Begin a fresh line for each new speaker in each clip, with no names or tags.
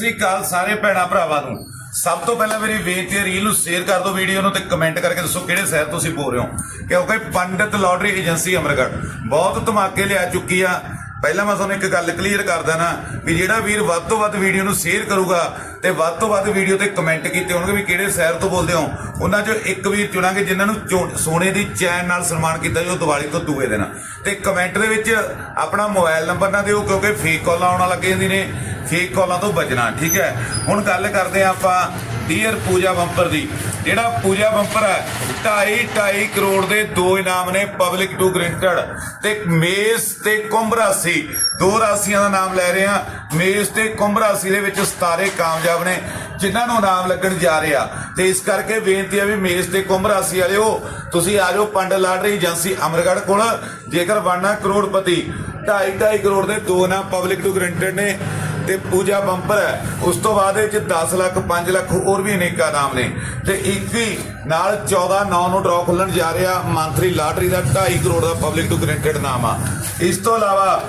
ਸ੍ਰੀ ਅਕਾਲ ਸਾਰੇ ਭੈਣਾ ਭਰਾਵਾਂ ਨੂੰ। ਸਭ ਤੋਂ ਪਹਿਲਾਂ ਮੇਰੀ ਬੇਨਤੀ ਹੈ, ਰੀਲ ਨੂੰ ਸ਼ੇਅਰ ਕਰ ਦਿਓ ਵੀਡੀਓ ਨੂੰ ਤੇ ਕਮੈਂਟ ਕਰਕੇ ਦੱਸੋ ਕਿਹੜੇ ਸ਼ਹਿਰ ਤੋਂ ਤੁਸੀਂ ਬੋਲ ਰਹੇ ਹੋ। ਕਿਉਂਕਿ ਪੰਡਿਤ ਲਾਟਰੀ ਏਜੰਸੀ ਅਮਰਗੜ੍ਹ ਬਹੁਤ ਧਮਾਕੇ ਲਿਆ ਚੁੱਕੀ ਆ। ਪਹਿਲਾਂ ਮੈਂ ਤੁਹਾਨੂੰ ਇੱਕ ਗੱਲ ਕਲੀਅਰ ਕਰ ਦੇਣਾ ਵੀ ਜਿਹੜਾ ਵੀਰ ਵੱਧ ਤੋਂ ਵੱਧ ਵੀਡੀਓ ਨੂੰ ਸ਼ੇਅਰ ਕਰੂਗਾ ਤੇ ਵੱਧ ਤੋਂ ਵੱਧ ਵੀਡੀਓ ਤੇ ਕਮੈਂਟ ਕੀਤੇ ਹੋਣਗੇ ਵੀ ਕਿਹੜੇ ਸ਼ਹਿਰ ਤੋਂ ਬੋਲਦੇ ਹੋ। ਉਹਨਾਂ ਚੋਂ ਇੱਕ ਵੀਰ ਚੁਣਾਂਗੇ ਜਿਨ੍ਹਾਂ ਨੂੰ ਚੋ- ਸੋਨੇ ਦੀ ਚੈਨ ਨਾਲ ਸਨਮਾਨ ਕੀਤਾ ਜੋ ਦੀਵਾਲੀ ਤੋਂ ਦੂਏ ਦਿਨ। ਤੇ ਕਮੈਂਟ ਦੇ ਵਿੱਚ ਆਪਣਾ ਮੋਬਾਈਲ ਨੰਬਰ ਨਾ ਦਿਓ ਕਿਉਂਕਿ ਫੇਕ ਕਾਲਾਂ ਆਉਣ ਲੱਗ ਜਾਂਦੀ ਨੇ। ਫੇਕ ਕਾਲਾਂ ਤੋਂ ਬਚਣਾ, ਠੀਕ ਹੈ? ਹੁਣ ਗੱਲ ਕਰਦੇ ਹਾਂ ਆਪਾਂ ਡੀਅਰ ਪੂਜਾ ਬੰਪਰ ਦੀ। ਜਿਹੜਾ ਪੂਜਾ ਬੰਪਰ ਹੈ 2.5 2.5 ਕਰੋੜ ਦੇ ਦੋ ਇਨਾਮ ਨੇ ਪਬਲਿਕ ਟੂ ਗ੍ਰੈਂਟਡ ਤੇ ਮੇਸ ਤੇ ਕੁੰਭ ਰਾਸ਼ੀ, ਦੋ ਰਾਸ਼ੀਆਂ ਦਾ ਨਾਮ ਲੈ ਰਹੇ ਹਾਂ। ਮੇਸ ਤੇ ਕੁੰਭ ਰਾਸ਼ੀ ਦੇ ਵਿੱਚ ਸਤਾਰੇ ਕਾਮਯਾਬ ਨੇ, ਜਿਨ੍ਹਾਂ ਨੂੰ ਨਾਮ ਲੱਗਣ ਜਾ ਰਿਹਾ। ਤੇ ਇਸ ਕਰਕੇ ਬੇਨਤੀ ਹੈ ਵੀ ਮੇਸ ਤੇ ਕੁੰਭ ਰਾਸ਼ੀ ਵਾਲਿਓ, ਤੁਸੀਂ ਆ ਜਾਓ ਪੰਡ ਲਾਟਰੀ ਏਜੰਸੀ ਅਮਰਗੜ੍ਹ ਕੋਲ। ਜੇਕਰ ਬਣਨਾ ਕਰੋੜਪਤੀ 2.5 2.5 ਕਰੋੜ ਦੇ ਦੋ ਨਾਮ ਪਬਲਿਕ ਟੂ ਗ੍ਰੈਂਟਡ ਨੇ ਤੇ ਪੂਜਾ ਬੰਪਰ ਹੈ। ਉਸ ਤੋਂ ਬਾਅਦ ਇਹ ਚ 10 ਲੱਖ 5 ਲੱਖ ਹੋਰ ਵੀ ਅਨੇਕਾਂ ਨਾਮ ਨੇ। ਤੇ ਇੱਕ ਹੀ ਨਾਲ 14 9 ਨੂੰ ਡਰਾਅ ਖੁੱਲਣ ਜਾ ਰਿਹਾ ਮੰਥਲੀ ਲਾਟਰੀ ਦਾ 2.5 ਕਰੋੜ ਦਾ ਪਬਲਿਕ ਟੂ ਗ੍ਰੈਂਟਡ ਨਾਮ ਆ। ਇਸ ਤੋਂ ਇਲਾਵਾ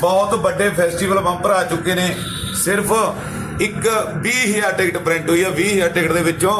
ਬਹੁਤ ਵੱਡੇ ਫੈਸਟੀਵਲ ਬੰਪਰ ਆ ਚੁੱਕੇ ਨੇ। ਸਿਰਫ ਇੱਕ 20000 ਟਿਕਟ ਪ੍ਰਿੰਟ ਹੋਈ ਆ। 20000 ਟਿਕਟ ਦੇ ਵਿੱਚੋਂ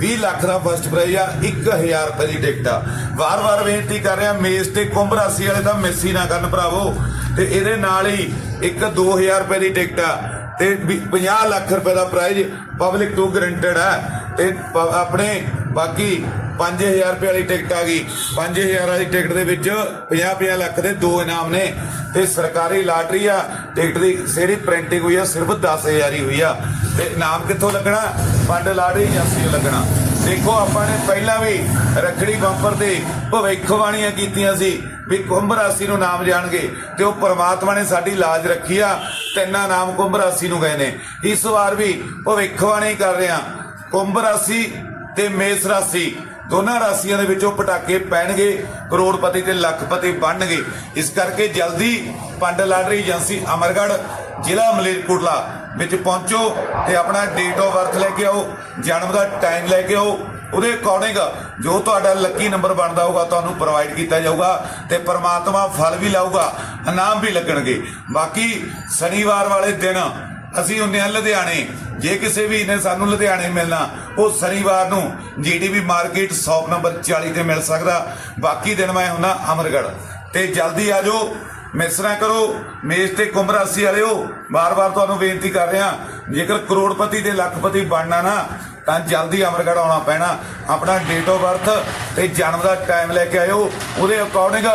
20 ਲੱਖ ਦਾ ਫਸਟ ਪ੍ਰਾਈਜ਼ ਆ 1000 ਰੁਪਏ ਦੀ ਟਿਕਟ ਆ। ਵਾਰ-ਵਾਰ ਬੇਨਤੀ ਕਰ ਰਿਹਾ, ਮੇਜ਼ ਤੇ ਕੁੰਭ ਰਾਸ਼ੀ ਵਾਲੇ ਤਾਂ ਮਿਸ ਹੀ ਨਾ ਕਰਨ ਭਰਾਵੋ। ਤੇ ਇਹਦੇ ਨਾਲ ਹੀ ਇੱਕ 2000 ਰੁਪਏ ਦੀ ਟਿਕਟ ਆ। ਤੇ ਵੀ 50 ਲੱਖ ਰੁਪਏ ਦਾ ਪ੍ਰਾਈਜ਼ ਪਬਲਿਕ ਤੋਂ ਗਰੰਟਡ ਆ। ਤੇ ਆਪਣੇ ਬਾਕੀ 5000 ਰੁਪਏ ਵਾਲੀ ਟਿਕਟ ਆ ਗਈ। 5000 ਵਾਲੀ ਟਿਕਟ ਦੇ ਵਿੱਚ 50-50 ਲੱਖ ਦੇ ਦੋ ਇਨਾਮ ਨੇ। ਤੇ ਸਰਕਾਰੀ ਲਾਟਰੀ ਆ, ਟਿਕਟ ਦੀ ਜਿਹੜੀ ਪ੍ਰਿੰਟਿੰਗ ਹੋਈ ਆ, ਸਿਰਫ 10000 ਹੀ ਹੋਈ ਆ। ਤੇ ਇਨਾਮ ਕਿੱਥੋਂ ਲੱਗਣਾ? ਫੰਡ ਲਾਟਰੀ ਏਜੰਸੀ ਲੱਗਣਾ? ਦੇਖੋ, ਆਪਾਂ ਨੇ ਪਹਿਲਾਂ ਵੀ ਰੱਖੜੀ ਬੰਪਰ ਤੇ ਭਵਿੱਖਬਾਣੀਆਂ ਕੀਤੀਆਂ ਸੀ ਵੀ ਕੁੰਭ ਰਾਸ਼ੀ ਨੂੰ ਨਾਮ ਜਾਣਗੇ। ਤੇ ਉਹ ਪਰਮਾਤਮਾ ਨੇ ਸਾਡੀ ਲਾਜ ਰੱਖੀ ਆ। ਤਿੰਨਾਂ ਨਾਮ ਕੁੰਭ ਰਾਸ਼ੀ ਨੂੰ ਗਏ ਨੇ। ਇਸ ਵਾਰ ਵੀ ਭਵਿੱਖਬਾਣੀ ਕਰ ਰਿਹਾ ਕੁੰਭ ਰਾਸ਼ੀ ਤੇ ਮੇਸ ਰਾਸ਼ੀ। ਦੋਨਾਂ ਰਾਸ਼ੀਆਂ ਦੇ ਵਿੱਚੋਂ ਪਟਾਕੇ ਪੈਣਗੇ, ਕਰੋੜਪਤੀ ਤੇ ਲੱਖਪਤੀ ਬਣਨਗੇ। ਇਸ ਕਰਕੇ ਜਲਦੀ ਪੰਡ ਲਾਟਰੀ ਏਜੰਸੀ ਅਮਰਗੜ੍ਹ, ਜ਼ਿਲ੍ਹਾ ਮਲੇਰਕੋਟਲਾ ਵਿੱਚ ਪਹੁੰਚੋ ਤੇ ਆਪਣਾ ਡੇਟ ਆਫ ਬਰਥ ਲੈ ਕੇ ਆਓ, ਜਨਮ ਦਾ ਟਾਈਮ ਲੈ ਕੇ ਆਓ। ਉਹਦੇ ਅਕੋਰਡਿੰਗ ਜੋ ਤੁਹਾਡਾ ਲੱਕੀ ਨੰਬਰ ਬਣਦਾ ਹੋਊਗਾ, ਤੁਹਾਨੂੰ ਪ੍ਰੋਵਾਈਡ ਕੀਤਾ ਜਾਊਗਾ ਤੇ ਪਰਮਾਤਮਾ ਫਲ ਵੀ ਲਾਊਗਾ, ਇਨਾਮ ਵੀ ਲੱਗਣਗੇ। ਬਾਕੀ ਸ਼ਨੀਵਾਰ ਵਾਲੇ ਦਿਨ ਅਸੀਂ ਹੁੰਦੇ ਹਾਂ ਲੁਧਿਆਣੇ। ਜੇ ਕਿਸੇ ਵੀ ਨੇ ਸਾਨੂੰ ਲੁਧਿਆਣੇ ਮਿਲਣਾ, ਉਹ ਸ਼ਨੀਵਾਰ ਨੂੰ ਜੀਡੀਬੀ ਮਾਰਕੀਟ ਸ਼ਾਪ ਨੰਬਰ 40 ਤੇ ਮਿਲ ਸਕਦਾ। ਬਾਕੀ ਦਿਨ ਮੈਂ ਹੁੰਦਾ ਅਮਰਗੜ੍ਹ। ਤੇ ਜਲਦੀ ਆ ਜਾਓ, ਮਿਸ ਨਾ ਕਰੋ, ਮੇਜ਼ ਤੇ ਕੁੰਭ ਰਾਸ਼ੀ ਵਾਲਿਓ, ਵਾਰ-ਵਾਰ ਤੁਹਾਨੂੰ ਬੇਨਤੀ ਕਰ ਰਿਹਾ, ਜੇਕਰ ਕਰੋੜਪਤੀ ਤੇ ਲੱਖਪਤੀ ਬਣਨਾ ਨਾ, ਤਾਂ ਜਲਦੀ ਅਮਰਗੜ੍ਹ ਆਉਣਾ ਪੈਣਾ। ਆਪਣਾ ਡੇਟ ਆਫ ਬਰਥ ਤੇ ਜਨਮ ਦਾ ਟਾਈਮ ਲੈ ਕੇ ਆਇਓ। ਉਹਦੇ ਅਕੋਰਡਿੰਗ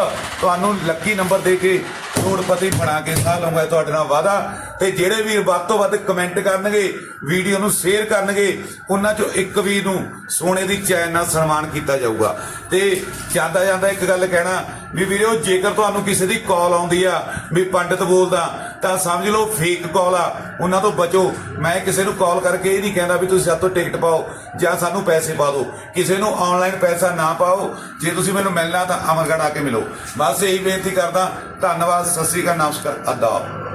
ਤੁਹਾਨੂੰ ਲੱਕੀ ਨੰਬਰ ਦੇ ਕੇ ਕਰੋੜਪਤੀ ਬਣਾ ਕੇ ਸਾਹ ਲਵਾਂਗਾ ਤੁਹਾਡੇ ਨਾਲ ਵਾਦਾ ਤੇ ਜਿਹੜੇ ਵੀਰ ਵੱਧ ਤੋਂ ਵੱਧ ਕਮੈਂਟ ਕਰਨਗੇ ਵੀਡੀਓ ਨੂੰ ਸ਼ੇਅਰ ਕਰਨਗੇ, ਉਹਨਾਂ ਚੋਂ ਇੱਕ ਵੀਰ ਨੂੰ ਸੋਨੇ ਦੀ ਚੈਨ ਨਾਲ ਸਨਮਾਨ ਕੀਤਾ ਜਾਊਗਾ। ਤੇ ਜਾਂਦਾ ਜਾਂਦਾ ਇੱਕ ਗੱਲ ਕਹਿਣਾ ਵੀ ਵੀਰੋ, ਜੇਕਰ ਤੁਹਾਨੂੰ ਕਿਸੇ ਦੀ ਕਾਲ ਆਉਂਦੀ ਆ ਵੀ ਪੰਡਿਤ ਬੋਲਦਾ, ਤਾਂ ਸਮਝ ਲਓ ਫੇਕ ਕਾਲ ਆ, ਉਹਨਾਂ ਤੋਂ ਬਚੋ। ਮੈਂ ਕਿਸੇ ਨੂੰ ਕਾਲ ਕਰਕੇ ਇਹ ਨਹੀਂ ਕਹਿੰਦਾ ਵੀ ਤੁਸੀਂ ਸਾਡੇ ਤੋਂ ਟਿਕਟ ਪਾਓ ਜਾਂ ਸਾਨੂੰ ਪੈਸੇ ਪਾ ਦਿਓ। ਕਿਸੇ ਨੂੰ ਆਨਲਾਈਨ ਪੈਸਾ ਨਾ ਪਾਓ, ਜੇ ਤੁਸੀਂ ਮੈਨੂੰ ਮਿਲਣਾ ਤਾਂ ਅਮਰਗੜ੍ਹ ਆ ਕੇ ਮਿਲੋ। ਬਸ ਇਹੀ ਬੇਨਤੀ ਕਰਦਾ, ਧੰਨਵਾਦ, ਸਤਿ ਸ੍ਰੀ ਅਕਾਲ, ਨਮਸਕਾਰ, ਅਦਾਬ।